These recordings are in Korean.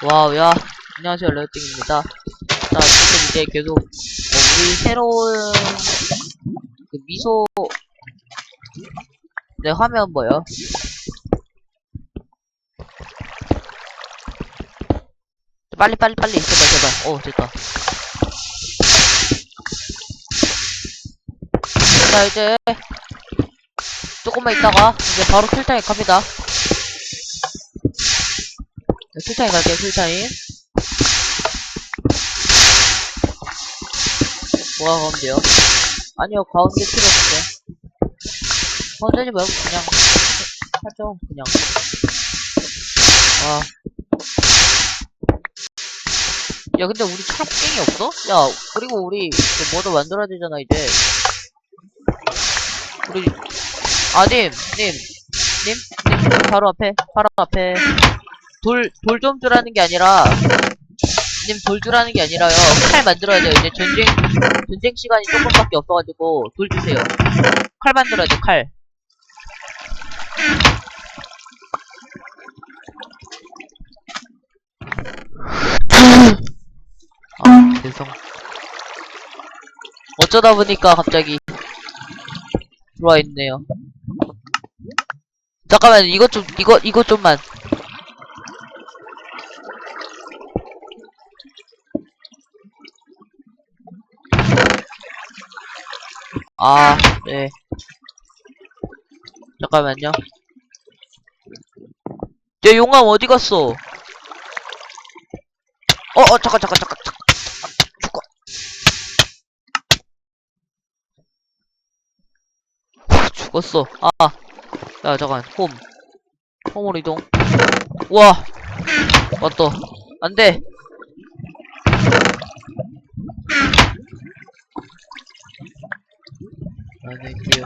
와우, 야. 안녕하세요, 레어띵입니다. 자, 지금 이제 계속, 어, 우리 새로운, 그 미소, 네, 화면 뭐요? 빨리, 빨리, 빨리. 제발, 제발. 오, 됐다. 자, 이제, 조금만 있다가, 이제 바로 킬타임 갑니다. 네, 킬타임 갈게요, 킬타임. 뭐가 가운데요? 아니요, 가운데 필요 없는데. 가운데지 말고 그냥, 하죠, 그냥. 와. 야, 근데 우리 탑갱이 없어? 야, 그리고 우리, 그 뭐도 만들어야 되잖아, 이제. 우리, 아, 님, 님, 님, 님, 바로 앞에, 바로 앞에. 돌, 돌좀 주라는 게 아니라, 님 돌 주라는 게 아니라요. 칼 만들어야 돼요. 이제 전쟁, 전쟁 시간이 조금밖에 없어가지고, 돌 주세요. 칼 만들어야 돼, 칼. 아, 죄송. 어쩌다 보니까 갑자기 들어와 있네요. 잠깐만, 이것 좀, 이거, 이것 좀만. 아, 네. 잠깐만요. 야, 용암 어디 갔어? 어, 어, 잠깐, 잠깐, 잠깐, 잠깐. 아, 죽어. 후, 죽었어. 아. 야, 잠깐, 홈. 홈으로 이동. 우와. 왔다. 안 돼. 안녕히 계세요.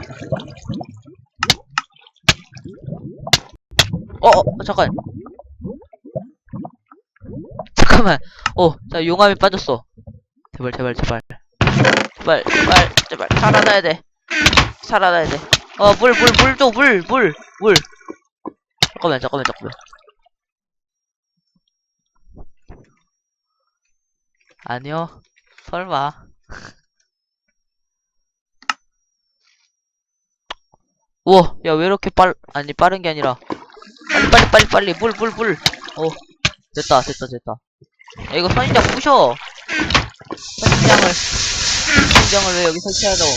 어, 어, 잠깐. 잠깐만. 어, 자, 용암이 빠졌어. 제발, 제발, 제발. 제발, 제발, 제발. 살아나야 돼. 살아나야 돼. 어, 물, 물, 물 줘, 물, 물, 물. 잠깐만, 잠깐만, 잠깐만. 아니요. 설마. 우와, 야, 왜 이렇게 빨, 아니, 빠른 게 아니라. 빨리, 빨리, 빨리, 빨리. 물, 물, 물. 어, 됐다, 됐다, 됐다. 야, 이거 선인장 부셔. 선인장을, 선인장을 왜 여기 설치하자고.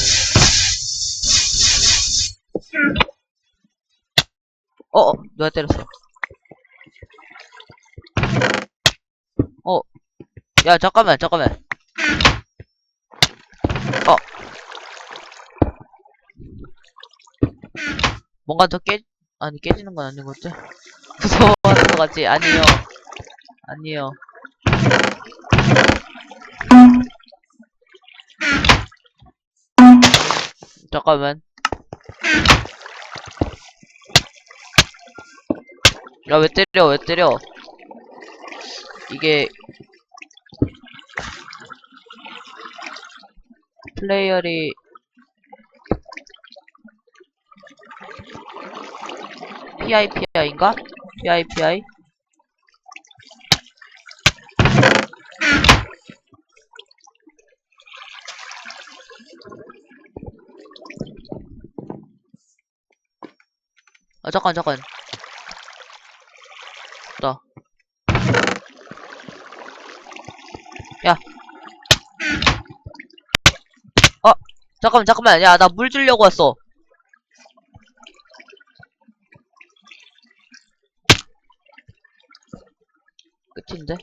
어, 어, 누가 때렸어. 어, 야, 잠깐만, 잠깐만. 어. 뭔가 더 깨, 아니, 깨지는 건 같지? 무서워하는 것 같지? 아니요. 아니요. 잠깐만. 야, 왜 때려, 왜 때려? 이게, 플레이어리, PIPI인가? PIPI? 아, 잠깐, 잠깐. 나. 야. 어, 잠깐만, 잠깐만. 야, 나 물 주려고 왔어. 끝인데?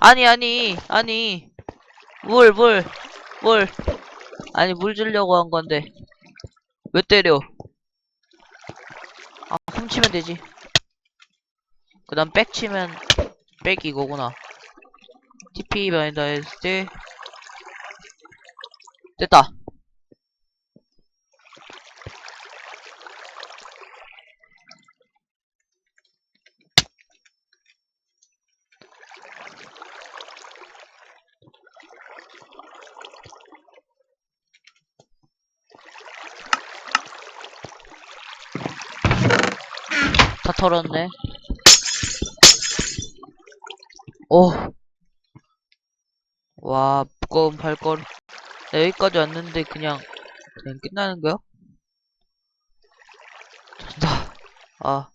아니, 아니, 아니. 물, 물, 물. 아니, 물 주려고 한 건데. 왜 때려? 아, 훔치면 되지. 그 다음 백 치면, 백 이거구나. TP 바인더 했을 때. 됐다. 털었네. 오. 와, 무거운 발걸음. 나 여기까지 왔는데 그냥, 그냥 끝나는 거야? 된다. 아.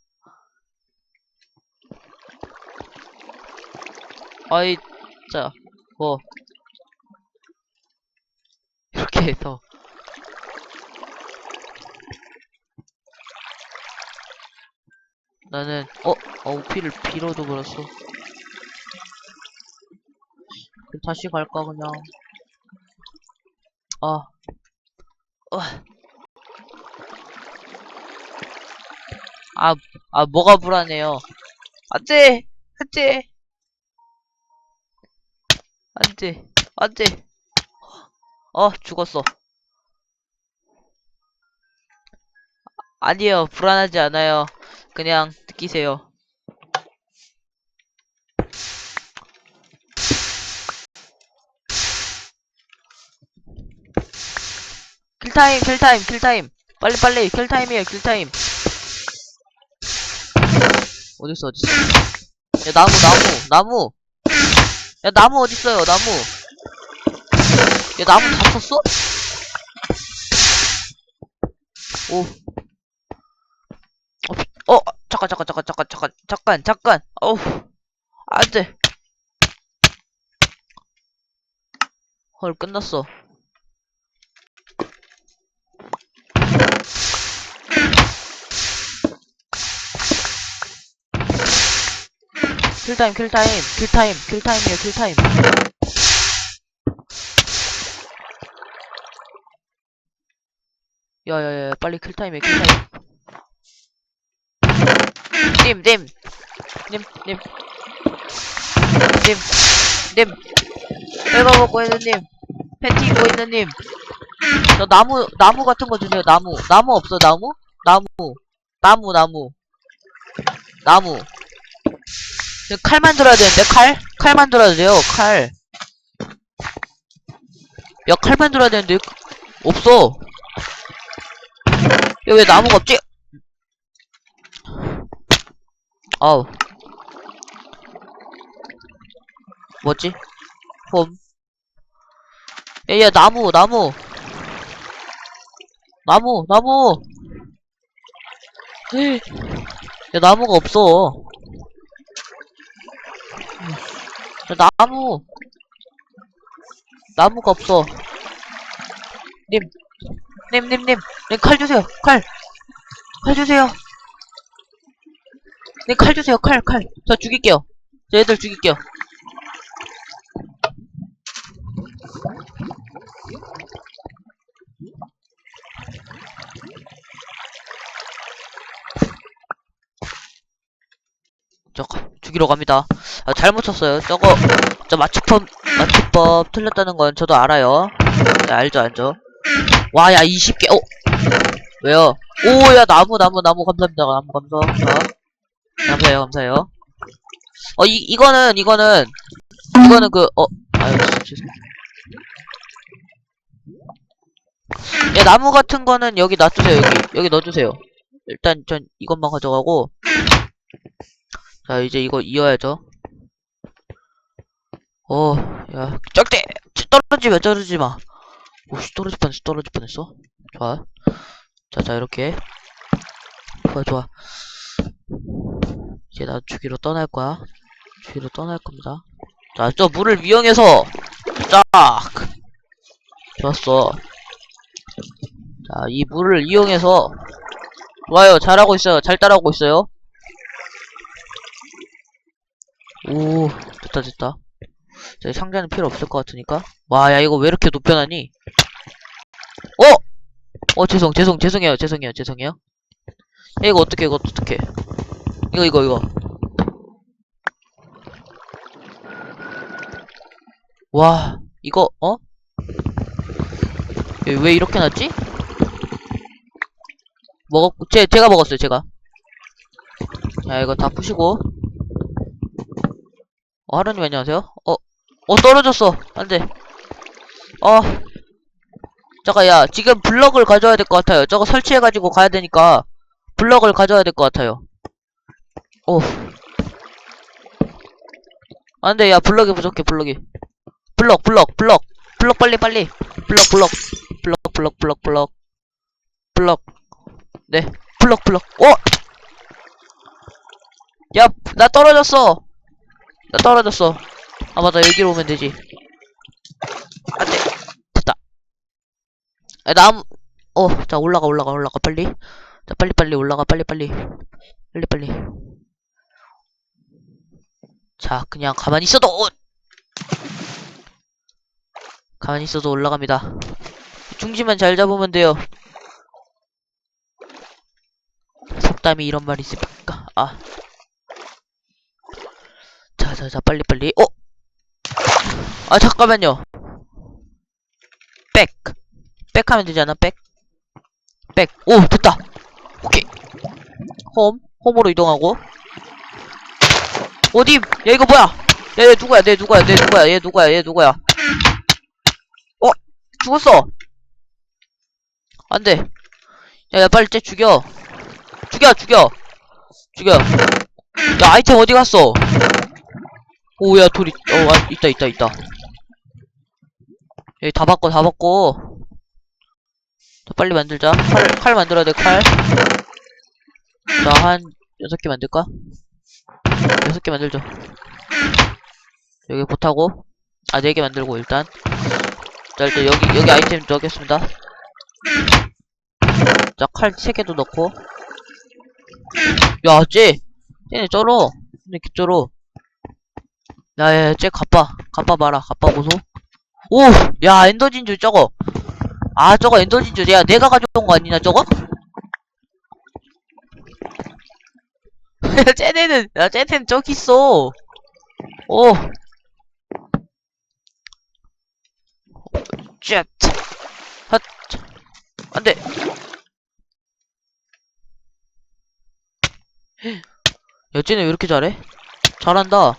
아이, 자, 뭐. 이렇게 해서. 나는, 어, 어, 피를 B로도 그렸어. 그럼 다시 갈까, 그냥. 아. 어. 아, 아, 뭐가 불안해요. 안 돼! 안 돼! 안 돼! 안 돼! 어, 죽었어. 아니에요. 불안하지 않아요. 그냥 느끼세요. 킬타임, 킬타임, 킬타임. 빨리, 빨리, 킬타임이에요, 킬타임. 어딨어, 어딨어. 야, 나무, 나무, 나무. 야, 나무 어딨어요, 나무. 야, 나무 다 쳤어? 오. 어, 비- 어, 잠깐, 잠깐, 잠깐, 잠깐, 잠깐, 잠깐, 잠깐. 어우, 안 돼. 헐, 끝났어. 킬타임, 킬타임, 킬타임, 킬타임이에요, 킬타임. 야야야, 빨리 킬타임이에요, 킬타임. 님, 님, 님, 님, 님, 님, 빼가 먹고 있는 님, 팬티 입고 있는 님, 저 나무, 나무 같은 거 주세요, 나무. 나무 없어, 나무? 나무, 나무, 나무, 나무. 저칼 만들어야 되는데, 칼? 칼 만들어야 돼요, 칼. 야, 칼 만들어야 되는데, 없어. 야, 왜 나무가 없지? 아우. 뭐지? 홈. 야, 야, 나무, 나무. 나무, 나무. 야, 나무가 없어. 야, 나무. 나무가 없어. 님. 님, 님, 님. 님, 칼 주세요. 칼. 칼 주세요. 님, 칼 주세요. 칼, 칼. 저 죽일게요. 저 애들 죽일게요. 저거 죽이러 갑니다. 아, 잘못 쳤어요. 저거 저 맞춤법 맞춤법 틀렸다는 건 저도 알아요. 네, 알죠, 알죠. 와, 야 20개. 어? 왜요? 오, 야 나무, 나무, 나무 감사합니다. 나무 감사. 감사. 감사해요, 감사해요. 어, 이 이거는 이거는 이거는 그 어, 아유, 죄송. 야 나무 같은 거는 여기 놔두세요. 여기 여기 넣어주세요. 일단 전 이것만 가져가고. 자, 이제 이거 이어야죠. 어, 야, 짝대! 떨어지지 마, 떨어지지 마. 오씨, 떨어질 뻔했어, 떨어질 뻔했어. 좋아. 자, 자, 이렇게. 좋아, 좋아. 이제 나 주기로 떠날 거야. 주기로 떠날 겁니다. 자, 저 물을 이용해서, 짝! 좋았어. 자, 이 물을 이용해서, 좋아요, 잘하고 있어요. 잘 따라오고 있어요. 오, 됐다, 됐다. 자, 이 상자는 필요 없을 것 같으니까. 와, 야, 이거 왜 이렇게 높여놨니? 어! 어, 죄송, 죄송, 죄송해요, 죄송해요, 죄송해요. 야, 이거 어떻게, 이거 어떻게. 이거, 이거, 이거. 와, 이거, 어? 야, 왜 이렇게 놨지? 먹었, 제, 제가 먹었어요, 제가. 자, 이거 다 푸시고. 어, 하루님 안녕하세요. 어, 어, 떨어졌어. 안 돼. 어. 잠깐, 야, 지금 블럭을 가져와야 될 것 같아요. 저거 설치해가지고 가야 되니까, 블럭을 가져와야 될 것 같아요. 오. 안 돼, 야, 블럭이 부족해, 블럭이. 블럭, 블럭, 블럭. 블럭, 빨리, 빨리. 블럭, 블럭. 블럭, 블럭, 블럭, 블럭. 블럭. 네. 블럭, 블럭. 어! 야, 나 떨어졌어! 나 떨어졌어. 아, 맞아, 여기로 오면 되지. 안 돼. 됐다. 야, 나무, 어, 자, 올라가, 올라가, 올라가, 빨리. 자, 빨리, 빨리 올라가, 빨리, 빨리. 빨리, 빨리. 자, 그냥 가만히 있어도, 어! 가만히 있어도 올라갑니다. 중심만 잘 잡으면 돼요. 속담이 이런 말이 있습니까? 아. 자, 자, 자, 빨리, 빨리. 어! 아, 잠깐만요. 백. 백 하면 되지 않아? 백? 백. 오, 됐다. 오케이. 홈. 홈으로 이동하고. 어디? 야, 이거 뭐야? 야, 얘 누구야? 얘 누구야? 얘 누구야? 얘 누구야? 얘 누구야? 어? 죽었어. 안 돼. 야, 야, 빨리 쟤 죽여. 죽여, 죽여. 죽여. 야, 아이템 어디 갔어? 오, 야, 돌, 있, 어, 아, 있다, 있다, 있다. 여기 다 바꿔, 다 바꿔. 자, 빨리 만들자. 칼, 칼 만들어야 돼, 칼. 자, 한, 여섯 개 만들까? 여섯 개 만들죠. 여기 보타고. 아, 네 개 만들고, 일단. 자, 일단 여기, 여기 아이템 넣겠습니다. 자, 칼 세 개도 넣고. 야, 쟤! 쟤네 쩔어. 근데 개쩔어. 야, 야, 야, 쟤 가빠. 가빠 봐라. 가빠 보소. 오! 야, 엔더진주 저거. 아, 저거 엔더진주. 야, 내가 가져온 거 아니냐, 저거? 야, 쟤네는, 야, 쟤네는 저기 있어. 오. 쉣. 핫. 안 돼. 야, 쟤네 왜 이렇게 잘해? 잘한다.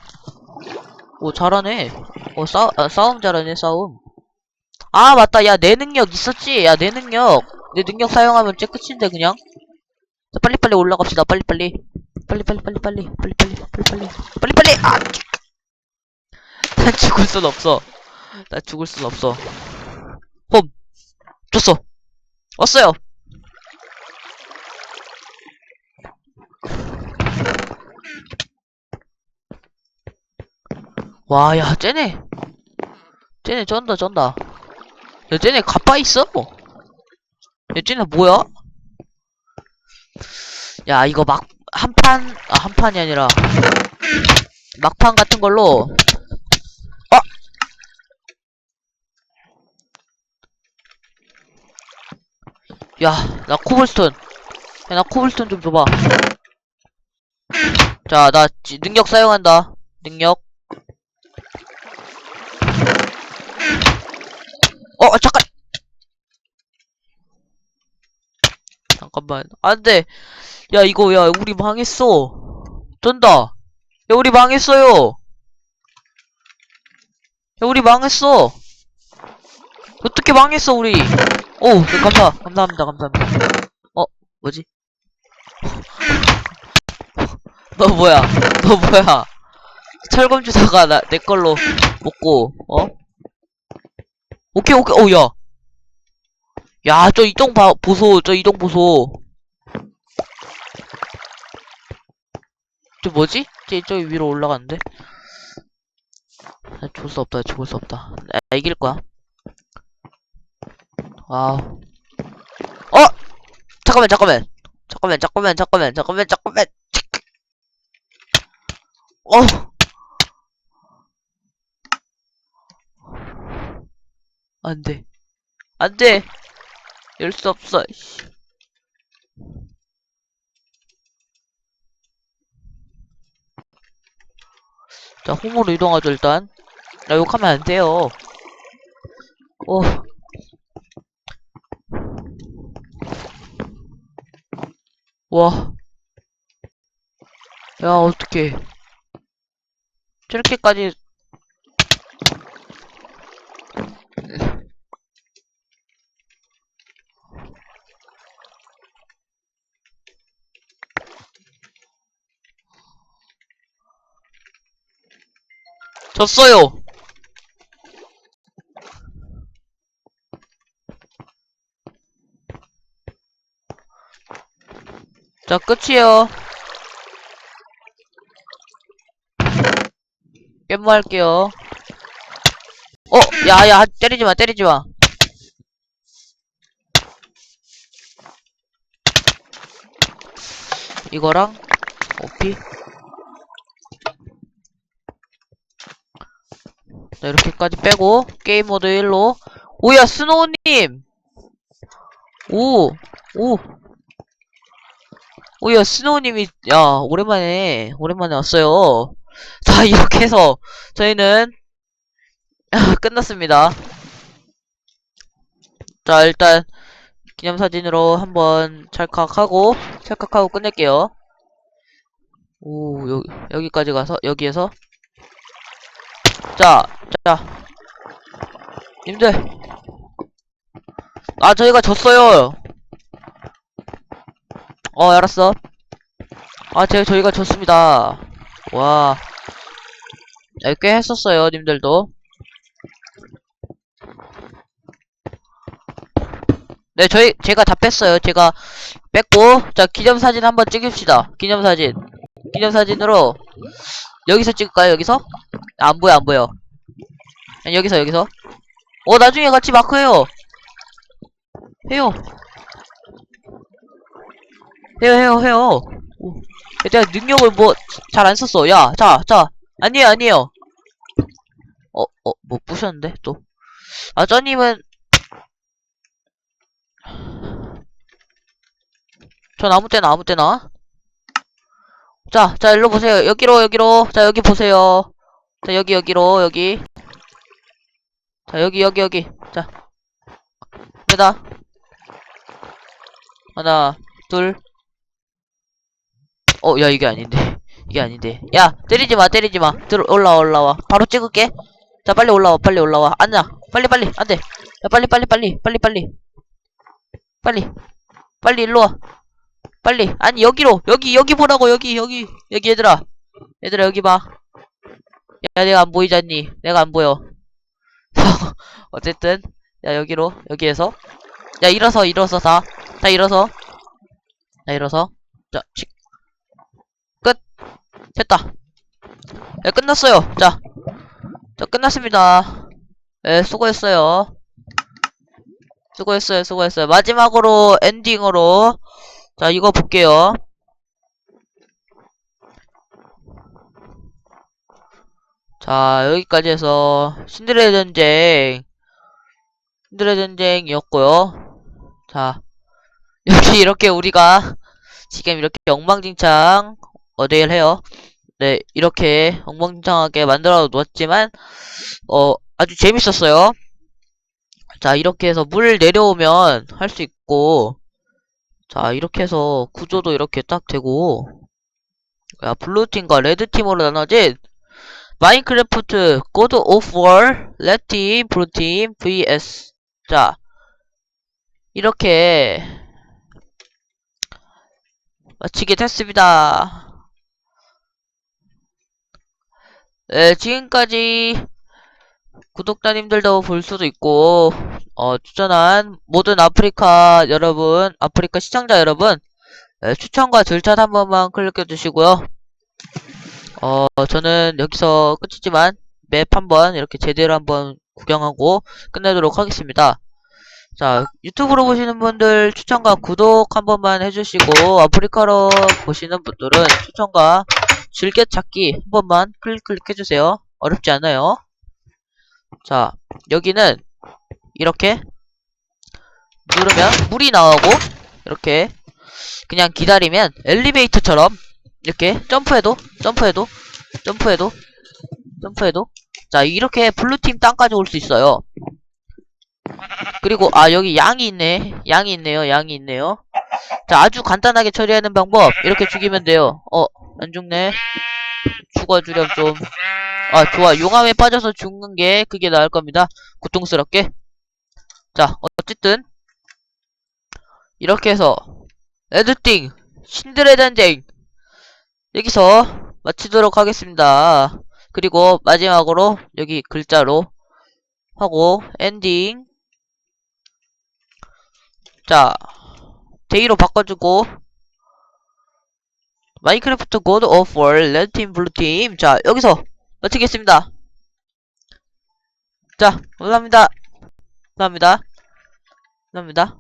오, 잘하네. 어, 싸, 아, 싸움 잘하네, 싸움. 아, 맞다. 야, 내 능력 있었지? 야, 내 능력. 내 능력 사용하면 쟤 끝인데, 그냥. 자, 빨리빨리 올라갑시다. 빨리빨리. 빨리 빨리, 빨리 빨리. 빨리 빨리, 빨리 빨리. 빨리 빨리! 아! 난 죽을 순 없어. 나 죽을 순 없어. 홈. 줬어. 왔어요. 와, 야, 쟤네. 쟤네 쩐다, 쩐다. 야, 쟤네 가빠 있어? 야, 쟤네 뭐야? 야, 이거 막, 한 판, 아, 한 판이 아니라, 막판 같은 걸로, 어! 야, 나 코블스톤. 야, 나 코블스톤 좀 줘봐. 자, 나 지- 능력 사용한다. 능력. 어, 어, 잠깐! 잠깐만. 안 돼! 야, 이거, 야, 우리 망했어. 쩐다. 야, 우리 망했어요. 야, 우리 망했어. 어떻게 망했어, 우리. 오, 네, 감사, 감사합니다, 감사합니다. 어, 뭐지? 너 뭐야? 너 뭐야? 철검 주다가 나, 내 걸로 먹고, 어? 오케이, 오케이, 오, 야. 야, 저 이동 봐, 보소, 저 이동 보소. 저 뭐지? 쟤, 저 위로 올라갔는데? 나 죽을 수 없다, 죽을 수 없다. 나 이길 거야. 아. 어! 잠깐만, 잠깐만. 잠깐만, 잠깐만, 잠깐만, 잠깐만, 잠깐만. 어! 안 돼. 안 돼! 열 수 없어, 씨. 자, 홈으로 이동하죠, 일단. 나 욕하면 안 돼요. 어. 와. 야, 어떡해. 저렇게까지. 졌어요. 자, 끝이에요. 깻모 할게요. 어, 야, 야, 때리지 마, 때리지 마. 이거랑, 오피. 자, 이렇게까지 빼고, 게임 모드 1로. 오야, 스노우님! 오, 오. 오야, 스노우님이, 야, 오랜만에, 오랜만에 왔어요. 자, 이렇게 해서, 저희는, 끝났습니다. 자, 일단, 기념사진으로 한번 찰칵하고, 찰칵하고 끝낼게요. 오, 여, 여기까지 가서, 여기에서. 자, 자. 님들. 아, 저희가 졌어요. 어, 알았어. 아, 제, 저희가 졌습니다. 와. 네, 꽤 했었어요, 님들도. 네, 저희, 제가 다 뺐어요. 제가 뺐고, 자, 기념사진 한번 찍읍시다. 기념사진. 기념사진으로, 여기서 찍을까요, 여기서? 아, 안 보여, 안 보여. 여기서, 여기서. 어, 나중에 같이 마크 해요. 해요. 해요, 해요, 해요. 오, 내가 능력을 뭐, 잘 안 썼어. 야, 자, 자. 아니에요, 아니에요. 어, 어, 뭐 부셨는데, 또. 아, 저님은, 전 아무 때나, 아무 때나. 자, 자, 일로 보세요. 여기로, 여기로. 자, 여기 보세요. 자, 여기, 여기로, 여기. 자, 여기, 여기, 여기. 자. 되다. 하나, 둘. 어, 야, 이게 아닌데. 이게 아닌데. 야, 때리지 마, 때리지 마. 들, 올라와, 올라와. 바로 찍을게. 자, 빨리 올라와, 빨리 올라와. 앉아. 빨리, 빨리. 안 돼. 야, 빨리, 빨리, 빨리. 빨리, 빨리. 빨리. 빨리, 일로 와. 빨리. 아니, 여기로. 여기, 여기 보라고, 여기, 여기. 여기, 얘들아. 얘들아, 여기 봐. 야, 내가 안 보이잖니. 내가 안 보여. 어쨌든. 야, 여기로. 여기에서. 야, 일어서, 일어서, 다. 다 일어서. 자, 일어서. 자, 치. 끝. 됐다. 네, 끝났어요. 자. 자, 끝났습니다. 네, 수고했어요. 수고했어요, 수고했어요. 마지막으로, 엔딩으로. 자, 이거 볼게요. 자, 여기까지 해서, 신드레 전쟁. 신드레 전쟁이었고요. 자, 여기 이렇게 우리가, 지금 이렇게 엉망진창, 어데일 해요. 네, 이렇게 엉망진창하게 만들어 놓았지만, 어, 아주 재밌었어요. 자, 이렇게 해서 물 내려오면 할 수 있고, 자, 이렇게 해서 구조도 이렇게 딱 되고, 야, 블루팀과 레드팀으로 나눠진 마인크래프트 고드 오브 월 레드팀, 블루팀 vs 자, 이렇게 마치게 됐습니다. 네, 지금까지 구독자님들도 볼 수도 있고, 어, 추천한 모든 아프리카 여러분, 아프리카 시청자 여러분, 네, 추천과 절찬 한 번만 클릭해 주시고요. 어, 저는 여기서 끝이지만, 맵 한번 이렇게 제대로 한번 구경하고 끝내도록 하겠습니다. 자, 유튜브로 보시는 분들 추천과 구독 한 번만 해주시고, 아프리카로 보시는 분들은 추천과 즐겨찾기 한 번만 클릭 클릭해주세요. 어렵지 않아요. 자, 여기는 이렇게 누르면 물이 나오고 이렇게 그냥 기다리면 엘리베이터처럼 이렇게 점프해도 점프해도 점프해도 점프해도 자 이렇게 블루팀 땅까지 올 수 있어요. 그리고 아 여기 양이 있네 양이 있네요 양이 있네요 자 아주 간단하게 처리하는 방법 이렇게 죽이면 돼요 어 안 죽네 죽어주렴 좀 아, 좋아. 용암에 빠져서 죽는 게 그게 나을 겁니다. 고통스럽게. 자, 어쨌든 이렇게 해서 레드띵 신드레 전쟁 여기서 마치도록 하겠습니다. 그리고 마지막으로 여기 글자로 하고 엔딩. 자 데이로 바꿔주고 마인크래프트 고드 오브 월 레드팀 블루팀. 자 여기서 마치겠습니다. 자 감사합니다 감사합니다. 감사합니다.